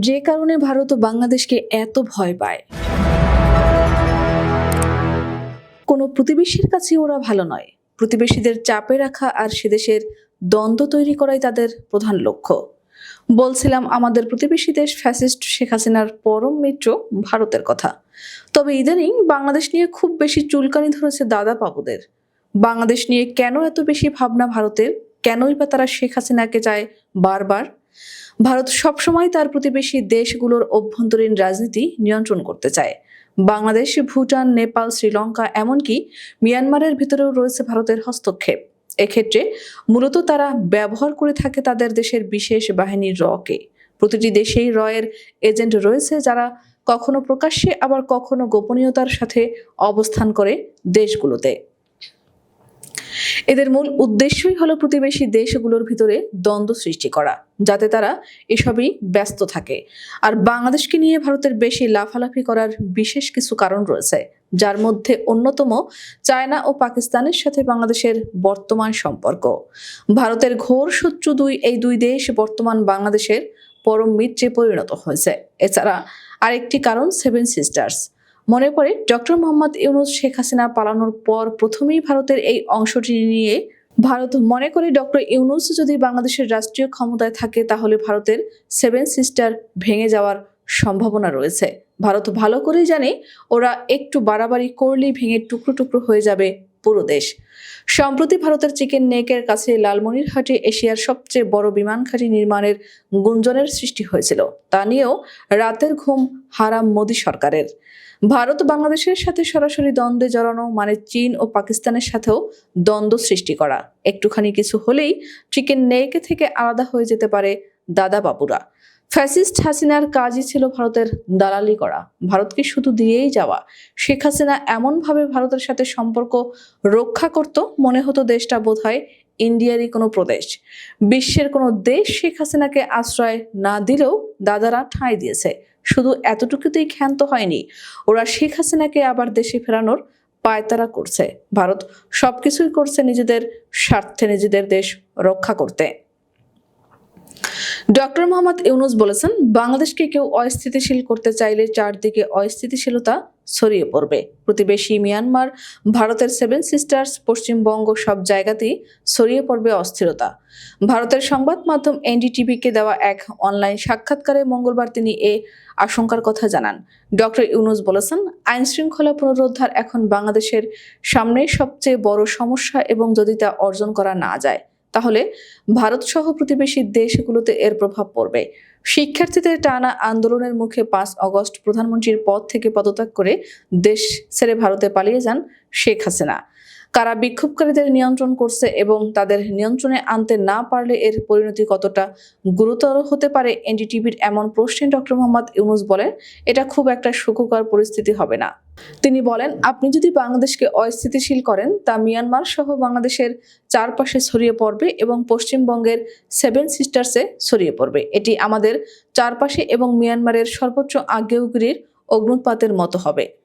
যে কারণে ভারত ও বাংলাদেশকে এত ভয় পায়। কোনো প্রতিবেশীর কাছে ওরা ভালো নয়। প্রতিবেশীদের চাপে রাখা আর সে দেশের দ্বন্দ্ব তৈরি করাই তাদের প্রধান লক্ষ্য। বলছিলাম, আমাদের প্রতিবেশী দেশ ফ্যাসিস্ট শেখ হাসিনার পরম মিত্র ভারতের কথা। তবে ইদানিং বাংলাদেশ নিয়ে খুব বেশি চুলকানি ধরেছে দাদা বাবুদের। বাংলাদেশ নিয়ে কেন এত বেশি ভাবনা ভারতের? কেনই বা তারা শেখ হাসিনাকে চায় বারবার ভারত সবসময় তার প্রতিবেশী দেশগুলোর অভ্যন্তরীণ রাজনীতি নিয়ন্ত্রণ করতে চায়। বাংলাদেশ, ভুটান, নেপাল, শ্রীলঙ্কা এমনকি মিয়ানমারের ভিতরেও রয়েছে ভারতের হস্তক্ষেপ। এক্ষেত্রে মূলত তারা ব্যবহার করে থাকে তাদের দেশের বিশেষ বাহিনীর রকে। প্রতিটি দেশেই রয়ের এজেন্ট রয়েছে যারা কখনো প্রকাশ্যে, আবার কখনো গোপনীয়তার সাথে অবস্থান করে দেশগুলোতে। এদের মূল উদ্দেশ্যই হলো প্রতিবেশী দেশগুলোর ভিতরে দ্বন্দ্ব সৃষ্টি করা, যাতে তারা এসবই ব্যস্ত থাকে। আর বাংলাদেশকে নিয়ে ভারতের বেশি লাফালাফি করার বিশেষ কিছু কারণ রয়েছে, যার মধ্যে অন্যতম চায়না ও পাকিস্তানের সাথে বাংলাদেশের বর্তমান সম্পর্ক। ভারতের ঘোর শত্রু দুই, এই দুই দেশ বর্তমান বাংলাদেশের পরম মিত্রে পরিণত হয়েছে। এছাড়া আরেকটি কারণ সেভেন সিস্টার্স মনে পড়ে, ডক্টর মোহাম্মদ ইউনুস, শেখ হাসিনা পালানোর পর প্রথমেই ভারতের এই অংশটি নিয়ে ভারত মনে করে, ডক্টর ইউনুস যদি বাংলাদেশের রাষ্ট্রীয় ক্ষমতায় থাকে, তাহলে ভারতের সেভেন সিস্টার ভেঙে যাওয়ার সম্ভাবনা রয়েছে। ভারত ভালো করেই জানে, ওরা একটু বাড়াবাড়ি করলেই ভেঙে টুকরো টুকরো হয়ে যাবে পুরো দেশ। সম্প্রতি ভারতের চিকেন নেকের কাছে লালমনিরহাটে এশিয়ার সবচেয়ে বড় বিমান ঘাঁটি নির্মাণের গুঞ্জনের সৃষ্টি হয়েছিল। তা নিয়েও রাতের ঘুম হারাম মোদী সরকারের। ভারত বাংলাদেশের সাথে সরাসরি দ্বন্দ্বে জড়ানো মানে চীন ও পাকিস্তানের সাথেও দ্বন্দ্ব সৃষ্টি করা। একটুখানি কিছু হলেই চিকেন নেক থেকে আলাদা হয়ে যেতে পারে দাদা বাবুরা ফ্যাসিস্ট হাসিনার কাজই ছিল ভারতের দালালি করা। ভারতকে শুধু দিয়েই যাওয়া। শেখ হাসিনা এমনভাবে ভারতের সাথে সম্পর্ক রক্ষা করত, মনে হতো দেশটা বোধহয় ইন্ডিয়ারই কোনো প্রদেশ। বিশ্বের কোনো দেশ শেখ হাসিনাকে আশ্রয় না দিলেও দাদারা ঠাঁই দিয়েছে। শুধু এতটুকুতেই ক্ষান্ত হয়নি, ওরা শেখ হাসিনাকে আবার দেশে ফেরানোর পায়তারা করছে। ভারত সবকিছুই করছে নিজেদের স্বার্থে নিজেদের দেশ রক্ষা করতে। ডক্টর মোহাম্মদ ইউনুস বলেছেন, বাংলাদেশকে কেউ অস্থিতিশীল করতে চাইলে চারদিকে অস্থিতিশীলতা ছড়িয়ে পড়বে। প্রতিবেশী মিয়ানমার, ভারতের সেভেন সিস্টার্স পশ্চিমবঙ্গ সব জায়গাতেই ছড়িয়ে পড়বে অস্থিরতা। ভারতের সংবাদ মাধ্যম এনডিটিভিকে দেওয়া এক অনলাইন সাক্ষাৎকারে মঙ্গলবার তিনি এ আশঙ্কার কথা জানান। ডক্টর ইউনুস বলেছেন, আইন শৃঙ্খলা পুনরুদ্ধার এখন বাংলাদেশের সামনে সবচেয়ে বড় সমস্যা এবং যদি তা অর্জন করা না যায় তাহলে ভারত সহ প্রতিবেশী দেশগুলোতে এর প্রভাব পড়বে। শিক্ষার্থীদের টানা আন্দোলনের মুখে পাঁচ অগস্ট প্রধানমন্ত্রীর পদ থেকে পদত্যাগ করে দেশ ছেড়ে ভারতে পালিয়ে যান শেখ হাসিনা। কারা বিক্ষোভকারীদের নিয়ন্ত্রণ করছে এবং তাদের নিয়ন্ত্রণে আনতে না পারলে এর পরিণতি কতটা গুরুতর হতে পারে এনডিটিভির এমন প্রশ্নে ডক্টর মোহাম্মদ ইউনুস বলেন, এটা খুব একটা সুখকর পরিস্থিতি হবে না। তিনি বলেন, আপনি যদি বাংলাদেশকে অস্থিতিশীল করেন, তা মিয়ানমার সহ বাংলাদেশের চারপাশে ছড়িয়ে পড়বে এবং পশ্চিমবঙ্গের সেভেন সিস্টার্সে ছড়িয়ে পড়বে। এটি আমাদের চারপাশে এবং মিয়ানমারের সর্বোচ্চ আগ্নেয়গিরির অগ্নুৎপাতের মতো হবে।